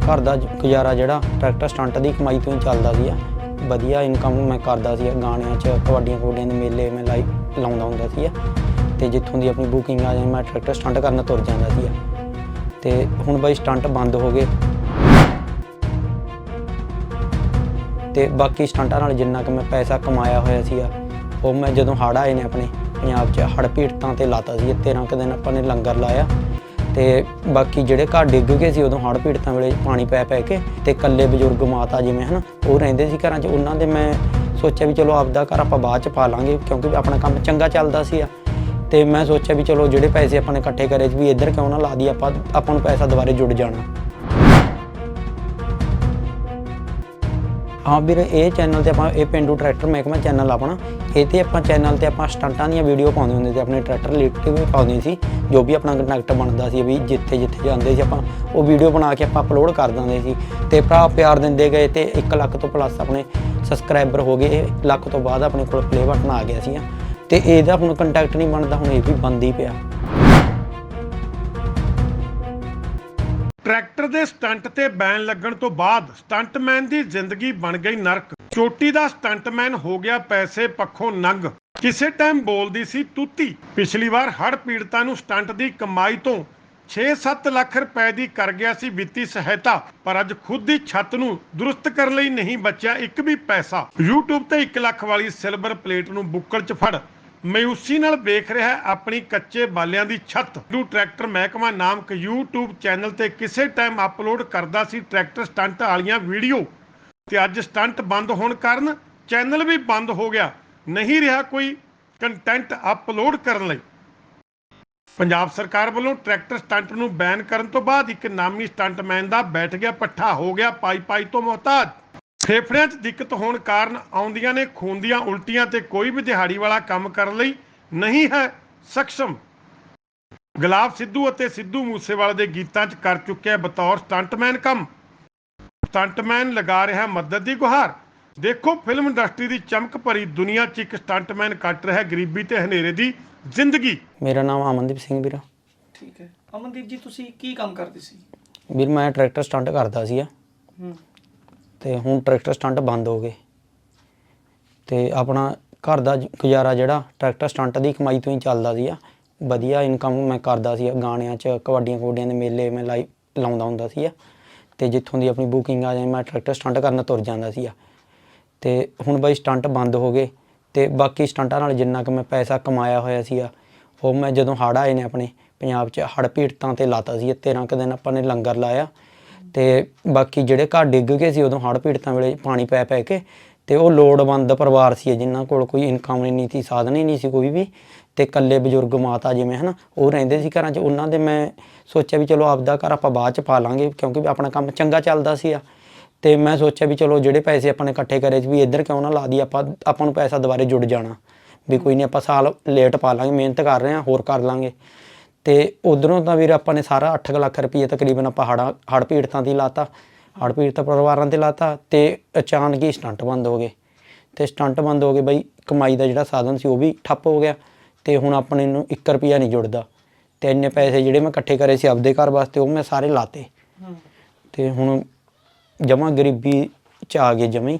ਘਰ ਦਾ ਗੁਜ਼ਾਰਾ ਜਿਹੜਾ ਟਰੈਕਟਰ ਸਟੰਟ ਦੀ ਕਮਾਈ ਤੋਂ ਹੀ ਚੱਲਦਾ ਸੀਗਾ। ਵਧੀਆ ਇਨਕਮ ਮੈਂ ਕਰਦਾ ਸੀ ਗਾਣਿਆਂ 'ਚ, ਕਬੱਡੀਆਂ ਕਬੱਡੀਆਂ ਦੇ ਮੇਲੇ ਮੈਂ ਲਾਈਵ ਲਾਉਂਦਾ ਹੁੰਦਾ ਸੀ ਤੇ ਜਿੱਥੋਂ ਦੀ ਆਪਣੀ ਬੁਕਿੰਗ ਆ ਜਾਏ, ਮੈਂ ਟਰੈਕਟਰ ਸਟੰਟ ਕਰਨ ਤੁਰ ਜਾਂਦਾ ਸੀ ਤੇ ਹੁਣ ਬਾਈ ਸਟੰਟ ਬੰਦ ਹੋ ਗਏ। ਤੇ ਬਾਕੀ ਸਟੰਟਾਂ ਨਾਲ ਜਿੰਨਾ ਕਿ ਮੈਂ ਪੈਸਾ ਕਮਾਇਆ ਹੋਇਆ ਸੀ ਉਹ ਮੈਂ ਜਦੋਂ ਹੜ੍ਹ ਆਏ ਨੇ ਆਪਣੇ ਪੰਜਾਬ 'ਚ, ਹੜ੍ਹ ਪੀੜਤਾਂ ਤੇ ਲਾਤਾ ਸੀ 13 ਕੁ ਦਿਨ ਆਪਾਂ ਨੇ ਲੰਗਰ ਲਾਇਆ। ਤੇ ਬਾਕੀ ਜਿਹੜੇ ਘਰ ਡਿੱਗ ਗਏ ਸੀ ਉਦੋਂ ਹੜ੍ਹ ਪੀੜਤਾਂ ਵੇਲੇ ਪਾਣੀ ਪੈ ਪੈ ਕੇ ਤੇ ਇਕੱਲੇ ਬਜ਼ੁਰਗ ਮਾਤਾ ਜਿਵੇਂ ਹਨ, ਉਹ ਰਹਿੰਦੇ ਸੀ ਘਰਾਂ 'ਚ। ਉਹਨਾਂ ਦੇ ਮੈਂ ਸੋਚਿਆ ਵੀ ਚਲੋ ਆਪਦਾ ਘਰ ਆਪਾਂ ਬਾਅਦ 'ਚ ਪਾ ਲਾਂਗੇ ਕਿਉਂਕਿ ਆਪਣਾ ਕੰਮ ਚੰਗਾ ਚੱਲਦਾ ਸੀ ਤੇ ਮੈਂ ਸੋਚਿਆ ਵੀ ਚਲੋ ਜਿਹੜੇ ਪੈਸੇ ਆਪਾਂ ਨੇ ਇਕੱਠੇ ਕਰੇ ਵੀ ਇੱਧਰ ਕਿਉਂ ਨਾ ਲਾ ਦੀ ਆਪਾਂ ਆਪਾਂ ਨੂੰ ਪੈਸਾ ਦੁਬਾਰੇ ਜੁੜ ਜਾਣਾ। ਹਾਂ ਵੀਰ, ਇਹ ਚੈਨਲ ਤੇ ਆਪਾਂ, ਇਹ ਪਿੰਡੂ ਟਰੈਕਟਰ ਮਹਿਕਮਾ ਚੈਨਲ ਆਪਣਾ। ਇਹ ਤੇ ਆਪਾਂ ਚੈਨਲ ਤੇ ਆਪਾਂ ਸਟੰਟਾਂ ਦੀਆਂ ਵੀਡੀਓ ਪਾਉਂਦੇ ਹੁੰਦੇ ਸੀ, ਆਪਣੇ ਟਰੈਕਟਰ ਰਿਲੇਟਿਵ ਵੀ ਪਾਉਂਦੇ ਸੀ, ਜੋ ਵੀ ਆਪਣਾ ਕੰਟੈਕਟ ਬਣਦਾ ਸੀ, ਵੀ ਜਿੱਥੇ ਜਿੱਥੇ ਜਾਂਦੇ ਸੀ ਆਪਾਂ, ਉਹ ਵੀਡੀਓ ਬਣਾ ਕੇ ਆਪਾਂ ਅਪਲੋਡ ਕਰ ਦਿੰਦੇ ਸੀ। ਤੇ ਭਰਾ ਪਿਆਰ ਦਿੰਦੇ ਗਏ ਤੇ 1 ਲੱਖ ਤੋਂ ਪਲੱਸ ਆਪਣੇ ਸਬਸਕ੍ਰਾਈਬਰ ਹੋ ਗਏ ਇਹ ਲੱਖ ਤੋਂ ਬਾਅਦ ਆਪਣੇ ਕੋਲ ਪਲੇ ਬਟਨ ਆ ਗਿਆ ਸੀ ਤੇ ਇਹਦਾ ਹੁਣ ਕੰਟੈਕਟ ਨਹੀਂ ਬਣਦਾ, ਹੁਣ ਇਹ ਵੀ ਬੰਦ ਹੀ ਪਿਆ। ਟਰੈਕਟਰ ਦੇ ਸਟੰਟ ਤੇ ਬੈਨ ਲੱਗਣ ਤੋਂ ਬਾਅਦ ਸਟੰਟਮੈਨ ਦੀ ਜ਼ਿੰਦਗੀ ਬਣ ਗਈ ਨਰਕ। ਚੋਟੀ ਦਾ ਸਟੰਟਮੈਨ ਹੋ ਗਿਆ ਪੈਸੇ ਪੱਖੋਂ ਨੰਗ। ਕਿਸੇ ਟਾਈਮ ਬੋਲਦੀ ਸੀ ਤੂਤੀ। ਪਿਛਲੀ ਵਾਰ ਹੜ ਪੀੜਤਾਂ ਨੂੰ ਸਟੰਟ ਦੀ ਕਮਾਈ ਤੋਂ 6-7 ਲੱਖ ਰੁਪਏ ਦੀ ਕਰ ਗਿਆ ਸੀ ਵਿੱਤੀ ਸਹਾਇਤਾ, ਪਰ ਅੱਜ ਖੁਦ ਦੀ ਛੱਤ ਨੂੰ ਦਰੁਸਤ ਕਰਨ ਲਈ ਨਹੀਂ ਬਚਿਆ ਇੱਕ ਵੀ ਪੈਸਾ। YouTube ਤੇ 1 ਲੱਖ ਵਾਲੀ ਸਿਲਵਰ ਪਲੇਟ ਨੂੰ ਬੁੱਕਲ 'ਚ ਫੜ। ਮਾਯੂਸੀ ਨਾਲ ਵੇਖ ਰਿਹਾ ਹੈ ਆਪਣੀ ਕੱਚੇ ਬਾਲਿਆਂ ਦੀ ਛੱਤ। ਨੂੰ ਟਰੈਕਟਰ ਮਹਿਕਮਾ ਨਾਮਕ YouTube ਚੈਨਲ ਤੇ ਕਿਸੇ ਟਾਈਮ ਅਪਲੋਡ ਕਰਦਾ ਸੀ ਟਰੈਕਟਰ ਸਟੰਟ ਵਾਲੀਆਂ ਵੀਡੀਓ। ਤੇ ਅੱਜ ਸਟੰਟ ਬੰਦ ਹੋਣ ਕਾਰਨ ਚੈਨਲ ਵੀ ਬੰਦ ਹੋ ਗਿਆ। ਨਹੀਂ ਰਿਹਾ ਕੋਈ ਕੰਟੈਂਟ ਅਪਲੋਡ ਕਰਨ ਲਈ। ਪੰਜਾਬ ਸਰਕਾਰ ਵੱਲੋਂ ਟਰੈਕਟਰ ਸਟੰਟ ਨੂੰ ਬੈਨ ਕਰਨ ਤੋਂ ਬਾਅਦ ਇੱਕ ਨਾਮੀ ਸਟੰਟਮੈਨ ਦਾ ਬੈਠ ਗਿਆ, ਪੱਠਾ ਹੋ ਗਿਆ ਪਾਈ ਪਾਈ ਤੋਂ ਮੁਹਤਾਜ। ਫੇਫੜਿਆਂ 'ਚ ਦਿੱਕਤ ਹੋਣ ਕਾਰਨ ਆਉਂਦੀਆਂ ਨੇ ਖੂਨ ਦੀਆਂ ਉਲਟੀਆਂ ਤੇ ਕੋਈ ਵੀ ਦਿਹਾੜੀ ਵਾਲਾ ਕੰਮ ਕਰਨ ਲਈ ਨਹੀਂ ਹੈ ਸક્ષਮ ਗੁਲਾਬ ਸਿੱਧੂ ਅਤੇ ਸਿੱਧੂ ਮੂਸੇਵਾਲੇ ਦੇ ਗੀਤਾਂ 'ਚ ਕਰ ਚੁੱਕਿਆ ਬਤੌਰ ਸਟੰਟਮੈਨ ਕੰਮ। ਸਟੰਟਮੈਨ ਲਗਾ ਰਿਹਾ ਮਦਦ ਦੀ ਗੁਹਾਰ। ਦੇਖੋ ਫਿਲਮ ਇੰਡਸਟਰੀ ਦੀ ਚਮਕ ਭਰੀ ਦੁਨੀਆ 'ਚ ਇੱਕ ਸਟੰਟਮੈਨ ਕੱਟ ਰਿਹਾ ਗਰੀਬੀ ਤੇ ਹਨੇਰੇ ਦੀ ਜ਼ਿੰਦਗੀ। ਮੇਰਾ ਨਾਮ ਅਮਨਦੀਪ ਸਿੰਘ ਵੀਰ ਠੀਕ ਹੈ। ਅਮਨਦੀਪ ਜੀ ਤੁਸੀਂ ਕੀ ਕੰਮ ਕਰਦੇ ਸੀ? ਵੀਰ ਮੈਂ ਟਰੈਕਟਰ ਸਟੰਟ ਕਰਦਾ ਸੀ ਹੂੰ। ਤੇ ਹੁਣ ਟਰੈਕਟਰ ਸਟੰਟ ਬੰਦ ਹੋ ਗਏ। ਤੇ ਆਪਣਾ ਘਰ ਦਾ ਗੁਜ਼ਾਰਾ ਜਿਹੜਾ ਟਰੈਕਟਰ ਸਟੰਟ ਦੀ ਕਮਾਈ ਤੋਂ ਹੀ ਚੱਲਦਾ ਸੀਗਾ। ਵਧੀਆ ਇਨਕਮ ਮੈਂ ਕਰਦਾ ਸੀ ਗਾਣਿਆਂ 'ਚ, ਕਬੱਡੀਆਂ ਕਬੱਡੀਆਂ ਦੇ ਮੇਲੇ ਮੈਂ ਲਾਈਵ ਲਾਉਂਦਾ ਹੁੰਦਾ ਸੀ ਤੇ ਜਿੱਥੋਂ ਦੀ ਆਪਣੀ ਬੁਕਿੰਗ ਆ ਜਾਏ, ਮੈਂ ਟਰੈਕਟਰ ਸਟੰਟ ਕਰਨ ਤੁਰ ਜਾਂਦਾ ਸੀ ਤੇ ਹੁਣ ਬਾਈ ਸਟੰਟ ਬੰਦ ਹੋ ਗਏ ਤੇ ਬਾਕੀ ਸਟੰਟਾਂ ਨਾਲ ਜਿੰਨਾ ਕਿ ਮੈਂ ਪੈਸਾ ਕਮਾਇਆ ਹੋਇਆ ਸੀ ਉਹ ਮੈਂ ਜਦੋਂ ਹੜ੍ਹ ਆਏ ਨੇ ਆਪਣੇ, ਪੰਜਾਬ 'ਚ ਹੜ੍ਹ ਪੀੜਤਾਂ ਤੇ ਲਾਤਾ ਸੀ 13 ਕੁ ਦਿਨ ਆਪਾਂ ਨੇ ਲੰਗਰ ਲਾਇਆ। ਤੇ ਬਾਕੀ ਜਿਹੜੇ ਘਰ ਡਿੱਗ ਗਏ ਸੀ, ਉਦੋਂ ਹੜ੍ਹ ਪੀੜਤਾਂ ਵੇਲੇ ਪਾਣੀ ਪੈ ਪੈ ਕੇ ਤੇ ਉਹ ਲੋੜਵੰਦ ਪਰਿਵਾਰ ਸੀ ਜਿਨ੍ਹਾਂ ਕੋਲ ਕੋਈ ਇਨਕਮ ਨਹੀਂ ਸੀ, ਸਾਧਨ ਹੀ ਨਹੀਂ ਸੀ ਕੋਈ ਵੀ। ਤੇ ਇਕੱਲੇ ਬਜ਼ੁਰਗ ਮਾਤਾ ਜਿਵੇਂ, ਹਨ, ਉਹ ਰਹਿੰਦੇ ਸੀ ਘਰਾਂ 'ਚ। ਉਹਨਾਂ ਦੇ ਮੈਂ ਸੋਚਿਆ ਵੀ ਚਲੋ ਆਪਦਾ ਘਰ ਆਪਾਂ ਬਾਅਦ 'ਚ ਪਾ ਲਾਂਗੇ, ਕਿਉਂਕਿ ਆਪਣਾ ਕੰਮ ਚੰਗਾ ਚੱਲਦਾ ਸੀ ਤੇ ਮੈਂ ਸੋਚਿਆ ਵੀ ਚਲੋ ਜਿਹੜੇ ਪੈਸੇ ਆਪਾਂ ਨੇ ਇਕੱਠੇ ਕਰੇ ਸੀ ਵੀ ਇੱਧਰ ਕਿਉਂ ਨਾ ਲਾ ਦੀ ਆਪਾਂ ਆਪਾਂ ਨੂੰ ਪੈਸਾ ਦੁਬਾਰੇ ਜੁੜ ਜਾਣਾ। ਵੀ ਕੋਈ ਨਹੀਂ ਆਪਾਂ ਸਾਲ ਲੇਟ ਪਾ ਲਾਂਗੇ, ਮਿਹਨਤ ਕਰ ਰਹੇ ਹਾਂ, ਹੋਰ ਕਰ ਲਾਂਗੇ। ਤੇ ਉਧਰੋਂ ਤਾਂ ਵੀਰ ਆਪਾਂ ਨੇ ਸਾਰਾ 8 ਲੱਖ ਰੁਪਏ ਤਕਰੀਬਨ ਆਪਾਂ ਹੜ੍ਹਾਂ ਹੜ੍ਹ ਪੀੜਤਾਂ ਦੀ ਲਾਤਾ ਹੜ੍ਹ ਪੀੜਤ ਪਰਿਵਾਰਾਂ ਤੇ ਲਾਤਾ ਤੇ ਅਚਾਨਕ ਹੀ ਸਟੰਟ ਬੰਦ ਹੋ ਗਏ। ਤੇ ਸਟੰਟ ਬੰਦ ਹੋ ਗਏ ਬਈ ਕਮਾਈ ਦਾ ਜਿਹੜਾ ਸਾਧਨ ਸੀ ਉਹ ਵੀ ਠੱਪ ਹੋ ਗਿਆ ਤੇ ਹੁਣ ਆਪਣੇ ਨੂੰ 1 ਰੁਪਿਆ ਨਹੀਂ ਜੁੜਦਾ। ਤੇ ਇੰਨੇ ਪੈਸੇ ਜਿਹੜੇ ਮੈਂ ਇਕੱਠੇ ਕਰੇ ਸੀ ਆਪਦੇ ਘਰ ਵਾਸਤੇ ਉਹ ਮੈਂ ਸਾਰੇ ਲਾਤੇ। ਤੇ ਹੁਣ ਜਮਾ ਗਰੀਬੀ ਚ ਆ ਗਏ ਜਮੇ।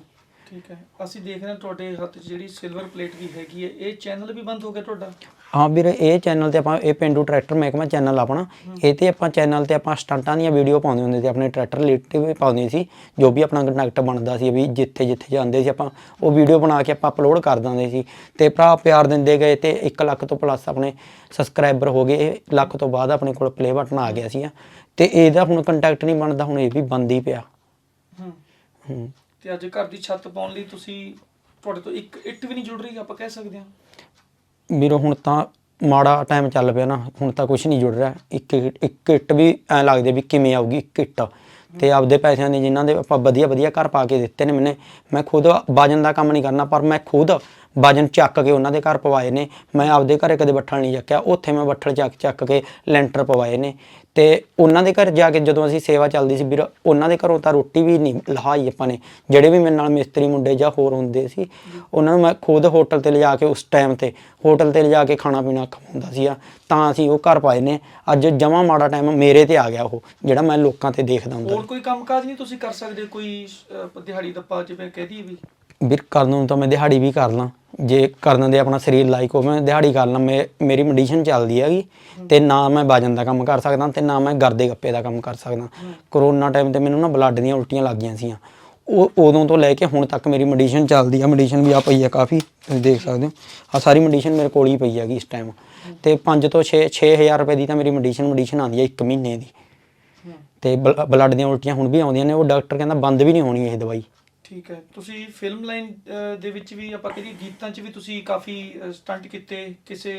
ਠੀਕ ਹੈ। ਅਸੀਂ ਦੇਖ ਰਹੇ ਹਾਂ ਤੁਹਾਡੇ ਹੱਥ 'ਚ ਜਿਹੜੀ ਸਿਲਵਰ ਪਲੇਟ ਵੀ ਹੈਗੀ ਹੈ। ਇਹ ਚੈਨਲ ਵੀ ਬੰਦ ਹੋ ਗਿਆ ਤੁਹਾਡਾ? ਹਾਂ ਵੀਰੇ ਇਹ ਚੈਨਲ ਤੇ ਆਪਾਂ ਇਹ ਪਿੰਡੂ ਟਰੈਕਟਰ ਮਹਿਕਮਾ ਚੈਨਲ ਆਪਣਾ। ਇਹ ਤੇ ਆਪਾਂ ਚੈਨਲ ਤੇ ਆਪਾਂ ਸਟੰਟਾਂ ਦੀਆਂ ਵੀਡੀਓ ਪਾਉਂਦੇ ਹੁੰਦੇ ਸੀ। ਆਪਣੇ ਟਰੈਕਟਰ ਰਿਲੇਟਿਵ ਵੀ ਪਾਉਂਦੇ ਸੀ। ਜੋ ਵੀ ਆਪਣਾ ਕੰਟੈਕਟ ਬਣਦਾ ਸੀ ਵੀ ਜਿੱਥੇ ਜਿੱਥੇ ਜਾਂਦੇ ਸੀ ਆਪਾਂ ਉਹ ਵੀਡੀਓ ਬਣਾ ਕੇ ਆਪਾਂ ਅਪਲੋਡ ਕਰ ਦਿੰਦੇ ਸੀ। ਤੇ ਭਰਾ ਪਿਆਰ ਦਿੰਦੇ ਗਏ ਤੇ 1 ਲੱਖ ਤੋਂ ਪਲੱਸ ਆਪਣੇ ਸਬਸਕ੍ਰਾਈਬਰ ਹੋ ਗਏ। ਇਹ ਲੱਖ ਤੋਂ ਬਾਅਦ ਆਪਣੇ ਕੋਲ ਪਲੇ ਬਟਨ ਆ ਗਿਆ ਸੀ ਤੇ ਇਹਦਾ ਹੁਣ ਕੰਟੈਕਟ ਨਹੀਂ ਬਣਦਾ ਹੁਣ ਇਹ ਵੀ ਬੰਦ ਹੀ ਪਿਆ। ਹੂੰ। ਹੂੰ। ਤੇ ਅੱਜ ਘਰ ਦੀ ਛੱਤ ਪਾਉਣ ਲਈ ਤੁਸੀਂ ਤੁਹਾਡੇ ਤੋਂ ਇੱਕ ਇੱਟ ਵੀ ਨਹੀਂ ਜੁੜ ਰਹੀ ਆਪਾਂ ਕਹਿ ਸਕਦੇ ਹਾਂ। ਵੀਰੋ ਹੁਣ ਤਾਂ ਮਾੜਾ ਟਾਈਮ ਚੱਲ ਪਿਆ ਨਾ, ਹੁਣ ਤਾਂ ਕੁਝ ਨਹੀਂ ਜੁੜ ਰਿਹਾ। ਇੱਕ ਇੱਕ ਇੱਟ ਵੀ ਐ ਲੱਗਦੇ ਵੀ ਕਿਵੇਂ ਆਊਗੀ, ਇੱਕ ਇੱਟ ਤੇ ਆਪਦੇ ਪੈਸਿਆਂ ਦੇ ਜਿਨ੍ਹਾਂ ਦੇ ਆਪਾਂ ਵਧੀਆ ਵਧੀਆ ਘਰ ਪਾ ਕੇ ਦਿੱਤੇ ਨੇ ਮੈਨੇ, ਮੈਂ ਖੁਦ ਬਾਜਨ ਦਾ ਕੰਮ ਨਹੀਂ ਕਰਨਾ, ਪਰ ਮੈਂ ਖੁਦ ਵਜਨ ਚੱਕ ਕੇ ਉਹਨਾਂ ਦੇ ਘਰ ਪਵਾਏ ਨੇ। ਮੈਂ ਆਪਦੇ ਘਰੇ ਕਦੇ ਬੱਠਲ ਨਹੀਂ ਚੱਕਿਆ। ਉੱਥੇ ਮੈਂ ਬੱਠਲ ਚੱਕ ਚੱਕ ਕੇ ਲੈਂਟਰ ਪਵਾਏ ਨੇ। ਤੇ ਉਹਨਾਂ ਦੇ ਘਰ ਜਾ ਕੇ ਜਦੋਂ ਅਸੀਂ ਸੇਵਾ ਚੱਲਦੀ ਸੀ ਵੀਰ, ਉਹਨਾਂ ਦੇ ਘਰੋਂ ਤਾਂ ਰੋਟੀ ਵੀ ਨਹੀਂ ਲਹਾਈ ਆਪਾਂ ਨੇ। ਜਿਹੜੇ ਵੀ ਮੇਰੇ ਨਾਲ ਮਿਸਤਰੀ ਮੁੰਡੇ ਜਾਂ ਹੋਰ ਹੁੰਦੇ ਸੀ, ਉਹਨਾਂ ਨੂੰ ਮੈਂ ਖੁਦ ਹੋਟਲ ਤੇ ਲਿਜਾ ਕੇ ਉਸ ਟਾਈਮ ਤੇ, ਹੋਟਲ ਤੇ ਲਿਜਾ ਕੇ ਖਾਣਾ ਪੀਣਾ ਖਵਾਉਂਦਾ ਸੀ ਤਾਂ ਅਸੀਂ ਉਹ ਘਰ ਪਾਏ ਨੇ। ਅੱਜ ਜਮਾ ਮਾੜਾ ਟਾਈਮ ਮੇਰੇ ਤੇ ਆ ਗਿਆ ਉਹ, ਜਿਹੜਾ ਮੈਂ ਲੋਕਾਂ ਤੇ ਦੇਖਦਾ ਹੁੰਦਾ। ਹੋਰ ਕੋਈ ਕੰਮਕਾਜ ਨਹੀਂ ਤੁਸੀਂ ਕਰ ਸਕਦੇ? ਕੋਈ ਦਿਹਾੜੀ ਦੱਪਾ ਜਿਵੇਂ ਕਹਿ ਵੀ? ਵੀਰ ਕਰਨ ਨੂੰ ਤਾਂ ਮੈਂ ਦਿਹਾੜੀ ਵੀ ਕਰ ਲਾਂ। ਜੇ ਕਰਨ ਦੇ ਆਪਣਾ ਸਰੀਰ ਲਾਇਕ ਹੋਵੇ, ਮੈਂ ਦਿਹਾੜੀ ਕਰ ਲਾਂ। ਮੇ- ਮੇਰੀ ਮੈਡੀਸ਼ਨ ਚੱਲਦੀ ਹੈਗੀ ਤੇ ਨਾ ਮੈਂ ਵਜਨ ਦਾ ਕੰਮ ਕਰ ਸਕਦਾ ਤੇ ਨਾ ਮੈਂ ਗਰਦੇ ਗੱਪੇ ਦਾ ਕੰਮ ਕਰ ਸਕਦਾ। ਕਰੋਨਾ ਟਾਈਮ ਤੇ ਮੈਨੂੰ ਨਾ ਬਲੱਡ ਦੀਆਂ ਉਲਟੀਆਂ ਲੱਗ ਗਈਆਂ ਸੀਆਂ। ਉਹ, ਉਦੋਂ ਤੋਂ ਲੈ ਕੇ ਹੁਣ ਤੱਕ ਮੇਰੀ ਮੈਡੀਸ਼ਨ ਚੱਲਦੀ ਆ। ਮੈਡੀਸ਼ਨ ਵੀ ਆ ਪਈ ਆ ਕਾਫੀ, ਤੁਸੀਂ ਦੇਖ ਸਕਦੇ ਹੋ। ਆ ਸਾਰੀ ਮੈਡੀਸ਼ਨ ਮੇਰੇ ਕੋਲ ਹੀ ਪਈ ਹੈਗੀ ਇਸ ਟਾਈਮ ਤੇ 5 ਤੋਂ 6 6000 ਰੁਪਏ ਦੀ ਤਾਂ ਮੇਰੀ ਮੈਡੀਸ਼ਨ ਮੈਡੀਸ਼ਨ ਆਉਂਦੀ ਹੈ 1 ਮਹੀਨੇ ਦੀ। ਹੂੰ ਬਲ ਬਲੱਡ ਦੀਆਂ ਉਲਟੀਆਂ ਹੁਣ ਵੀ ਆਉਂਦੀਆਂ ਨੇ। ਉਹ ਡਾਕਟਰ ਕਹਿੰਦਾ ਬੰਦ ਵੀ ਨਹੀਂ ਹੋਣੀ ਇਹ ਦਵਾਈ। ਠੀਕ ਹੈ। ਤੁਸੀਂ ਫਿਲਮ ਲਾਈਨ ਦੇ ਵਿੱਚ ਵੀ ਆਪਾਂ ਕਹੀਏ ਗੀਤਾਂ 'ਚ ਵੀ ਤੁਸੀਂ ਕਾਫੀ ਸਟੰਟ ਕੀਤੇ। ਕਿਸੇ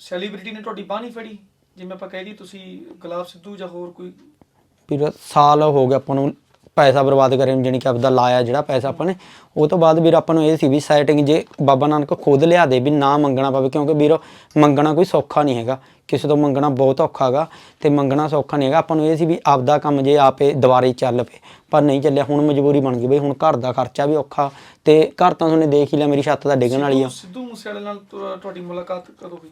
ਸੈਲੀਬ੍ਰਿਟੀ ਨੇ ਤੁਹਾਡੀ ਬਾਹ ਨਹੀਂ ਫੜੀ? ਜਿਵੇਂ ਆਪਾਂ ਕਹਿ ਦਈਏ ਤੁਸੀਂ ਗੁਲਾਬ ਸਿੱਧੂ ਜਾਂ ਹੋਰ ਕੋਈ? ਫਿਰ ਸਾਲ ਹੋ ਗਿਆ ਆਪਾਂ ਨੂੰ ਪੈਸਾ ਬਰਬਾਦ ਕਰੇ ਨੂੰ, ਜਾਣੀ ਕਿ ਆਪਦਾ ਲਾਇਆ ਜਿਹੜਾ ਪੈਸਾ ਆਪਾਂ ਨੇ। ਉਹ ਤੋਂ ਬਾਅਦ ਵੀਰ ਆਪਾਂ ਨੂੰ ਇਹ ਸੀ ਵੀ ਸੈਟਿੰਗ ਜੇ ਬਾਬਾ ਨਾਨਕ ਖੁਦ ਲਿਆ ਦੇ ਵੀ ਨਾ ਮੰਗਣਾ ਪਵੇ, ਕਿਉਂਕਿ ਵੀਰ, ਮੰਗਣਾ ਕੋਈ ਸੌਖਾ ਨਹੀਂ ਹੈਗਾ। ਕਿਸੇ ਤੋਂ ਮੰਗਣਾ ਬਹੁਤ ਔਖਾ ਹੈਗਾ ਤੇ ਮੰਗਣਾ ਸੌਖਾ ਨਹੀਂ ਹੈਗਾ। ਆਪਾਂ ਨੂੰ ਇਹ ਸੀ ਵੀ ਆਪਦਾ ਕੰਮ ਜੇ ਆਪੇ ਦੁਬਾਰੇ ਚੱਲ ਪਏ। ਪਰ ਨਹੀਂ ਚੱਲਿਆ ਹੁਣ ਮਜਬੂਰੀ ਬਣ ਗਈ ਬਈ ਹੁਣ ਘਰ ਦਾ ਖਰਚਾ ਵੀ ਔਖਾ ਤੇ ਘਰ ਤਾਂ ਤੁਹਾਨੂੰ ਦੇਖ ਹੀ ਲਿਆ ਮੇਰੀ ਛੱਤ ਤਾਂ ਡਿੱਗਣ ਵਾਲੀ ਆ। ਸਿੱਧੂ- ਮੂਸੇਵਾਲੇ ਨਾਲ ਤੁਹਾ- ਤੁਹਾਡੀ ਮੁਲਾਕਾਤ ਕਦੋਂ ਹੋਈ?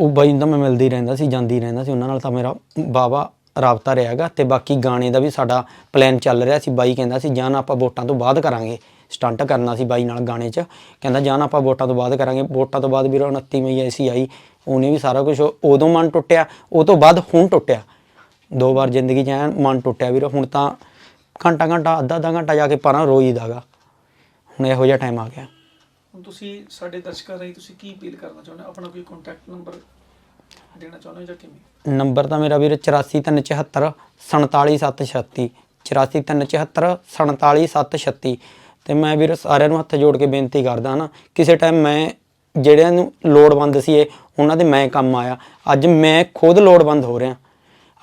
ਉਹ ਬਾਈ ਨੂੰ ਤਾਂ ਮੈਂ ਮਿਲਦੀ ਰਹਿੰਦਾ ਸੀ ਜਾਂਦੀ ਰਹਿੰਦਾ ਸੀ ਉਹਨਾਂ ਨਾਲ ਤਾਂ ਮੇਰਾ ਬਾਵਾ ਰਾਬਤਾ ਰਿਹਾਗਾ ਤੇ ਬਾਕੀ ਗਾਣੇ ਦਾ ਵੀ ਸਾਡਾ ਪਲਾਨ ਚੱਲ ਰਿਹਾ ਸੀ। ਬਾਈ ਕਹਿੰਦਾ ਸੀ ਜਾਨ ਆਪਾਂ ਵੋਟਾਂ ਤੋਂ ਬਾਅਦ ਕਰਾਂਗੇ। ਸਟੰਟ ਕਰਨਾ ਸੀ ਬਾਈ ਨਾਲ ਗਾਣੇ 'ਚ। ਕਹਿੰਦਾ ਜਾਨ ਆਪਾਂ ਵੋਟਾਂ ਤੋਂ ਬਾਅਦ ਕਰਾਂਗੇ। ਵੋਟਾਂ ਤੋਂ ਬਾਅਦ ਵੀਰ 29 ਮਈ ਐਸੀ ਆਈ ਉਹਨੇ ਵੀ ਸਾਰਾ ਕੁਝ ਉਦੋਂ ਮਨ ਟੁੱਟਿਆ ਉਹ ਤੋਂ ਬਾਅਦ ਹੁਣ ਟੁੱਟਿਆ। ਦੋ ਵਾਰ ਜ਼ਿੰਦਗੀ 'ਚ ਐਨ ਮਨ ਟੁੱਟਿਆ ਵੀਰ ਹੁਣ ਤਾਂ ਘੰਟਾ ਘੰਟਾ ਅੱਧਾ ਅੱਧਾ ਘੰਟਾ ਜਾ ਕੇ ਪਰਾਂ ਰੋਈਦਾਗਾ ਹੁਣ ਇਹੋ ਜਿਹਾ ਟਾਈਮ ਆ ਗਿਆ। ਹੁਣ ਤੁਸੀਂ ਸਾਡੇ ਦਰਸ਼ਕਾਂ ਰਾਹੀਂ ਤੁਸੀਂ ਕੀ ਅਪੀਲ ਕਰਨਾ ਚਾਹੁੰਦੇ ਹੋ? ਆਪਣਾ ਕੋਈ ਕੰਟੈਕਟ ਨੰਬਰ ਦੇਣਾ ਚਾਹੁੰਦੇ ਹੋ ਜਾਂ ਕਿਵੇਂ? ਨੰਬਰ ਤਾਂ ਮੇਰਾ ਵੀਰ 84374 47736 84374 47736 ਤੇ ਮੈਂ ਵੀਰ ਸਾਰਿਆਂ ਨੂੰ ਹੱਥ ਜੋੜ ਕੇ ਬੇਨਤੀ ਕਰਦਾ ਨਾ ਕਿਸੇ ਟਾਈਮ ਮੈਂ ਜਿਹੜਿਆਂ ਨੂੰ ਲੋੜਵੰਦ ਸੀ ਇਹ ਉਹਨਾਂ ਦੇ ਮੈਂ ਕੰਮ ਆਇਆ। ਅੱਜ ਮੈਂ ਖੁਦ ਲੋੜਵੰਦ ਹੋ ਰਿਹਾ।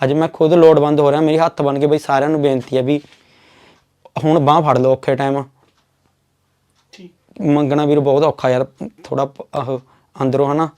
ਅੱਜ ਮੈਂ ਖੁਦ ਲੋੜਵੰਦ ਹੋ ਰਿਹਾ। ਮੇਰੀ ਹੱਥ ਬਣ ਕੇ ਬਈ ਸਾਰਿਆਂ ਨੂੰ ਬੇਨਤੀ ਹੈ ਵੀ ਹੁਣ ਬਾਹ ਫੜ ਲਓ ਔਖੇ ਟਾਈਮ ਠੀਕ। ਮੰਗਣਾ ਵੀਰ ਬਹੁਤ ਔਖਾ ਯਾਰ ਥੋੜਾ ਆਹ ਅੰਦਰੋਂ ਹਨਾ।